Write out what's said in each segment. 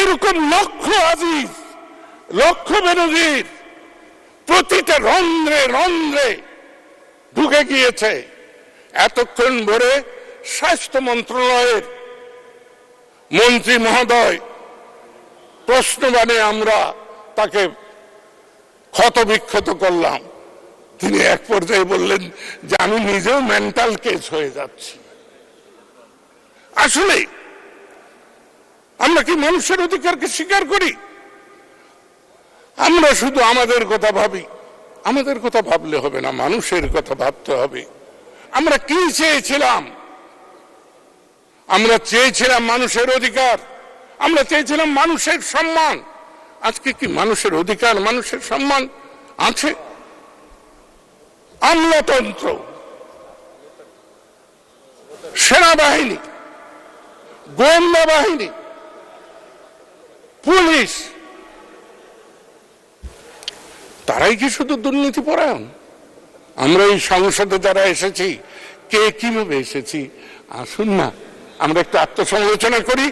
এরকম লক্ষ আজিজ, লক্ষ বেনজির, প্রতিটা রন্ধ্রে রন্ধ্রে ঢুকে গিয়েছে। এতক্ষণ ভরে স্বাস্থ্য মন্ত্রণালয়ের মন্ত্রী মহোদয় প্রশ্নবাণে আমরা তাকে ক্ষতবিক্ষত করলাম। তিনি এক পর্যায়ে বললেন যে, আমি নিজেও মেন্টাল কেস হয়ে যাচ্ছি। আসলে আমরা কি মানুষের অধিকারকে স্বীকার করি? আমরা শুধু আমাদের কথা ভাবি। আমাদের কথা ভাবলে হবে না, মানুষের কথা ভাবতে হবে। আমরা কি চেয়েছিলাম? আমরা চেয়েছিলাম মানুষের অধিকার। আমরা চেয়েছিলাম মানুষের সম্মান। আজকে কি মানুষের অধিকার, মানুষের সম্মান আছে? আমলাতন্ত্র। সেনাবাহিনী গোয়েন্দা বাহিনী পুলিশ। তারাই কি শুধু দুর্নীতি পরায়ণ? আমরা এই সংসদে যারা এসেছি, কে কীভাবে এসেছি? আসুন না, আমরা একটু আত্মসমালোচনা করি।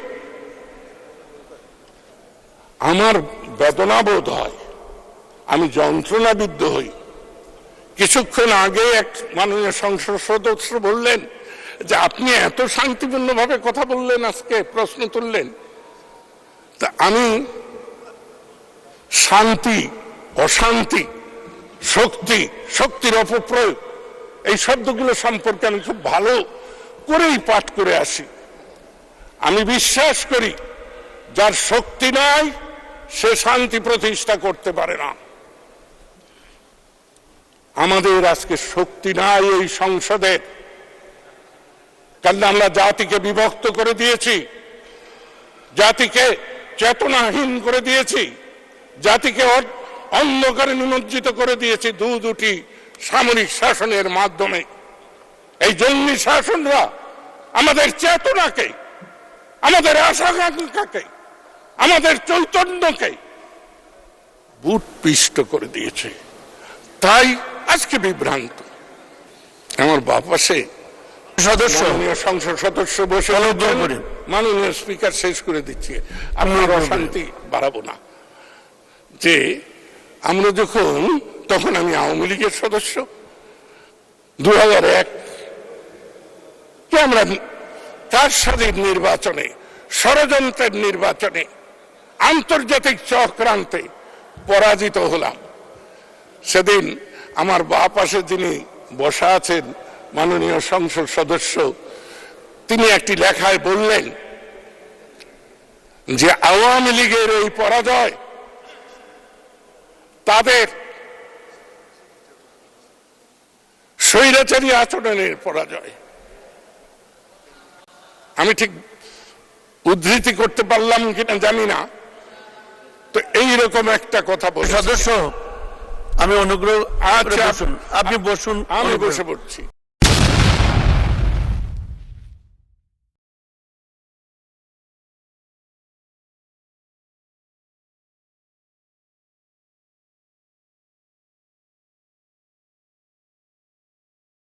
আমার বেদনা বোধ হয়, আমি যন্ত্রণাবিদ্ধ হই। কিছুক্ষণ আগে এক মাননীয় সংসদ সদস্য বললেন যে, আপনি এত শান্তিপূর্ণভাবে কথা বললেন আজকে, প্রশ্ন তুললেন। তা আমি শান্তি, অশান্তি, শক্তি, শক্তির অপপ্রয়োগ, এই শব্দগুলো সম্পর্কে আমি খুব ভালো করেই পাঠ করে আসি। আমি বিশ্বাস করি, যার শক্তি নাই, সে শান্তি প্রতিষ্ঠা করতে পারে না। আমাদের আজকে শক্তি নাই এই সংসদের কারণ আমরা জাতিকে বিভক্ত করে দিয়েছি। জাতিকে চেতনাহীন করে দিয়েছি। জাতিকে অন্ধকারে নিমজ্জিত করে দিয়েছি দু দুটি সামরিক শাসনের মাধ্যমে। এই জঙ্গি শাসনরা আমাদের চেতনাকে, আমাদের আশাকাঙ্ক্ষাকে, আমাদের চৈতন্যকে বুট পিষ্ট করে দিয়েছে। তাই আজকে বিভ্রান্ত। আমার বাপ সে সদস্য। সংসদ সদস্য বসে। মাননীয় স্পিকার শেষ করে দিচ্ছি। আপনার অশান্তি বাড়াবো না। যে আমরা যখন তখন আমি আওয়ামী লীগের সদস্য। দু হাজার এক আমরা কার স্বাধীন নির্বাচনে ষড়যন্ত্রের নির্বাচনে আন্তর্জাতিক চক্রান্তে পরাজিত হলাম। সেদিন আমার বা পাশে যিনি বসা আছেন মাননীয় সংসদ সদস্য তিনি একটি লেখায় বললেন যে আওয়ামী লীগের এই পরাজয় তাদের স্বৈরাচারী আচরণের পরাজয়। আমি ঠিক উদ্ধৃতি করতে পারলাম কিনা জানি না তো এইরকম একটা কথা বলে সদস্য আমি অনুগ্রহ আচ্ছা। আপনি বসুন। আমি বসে পড়ছি।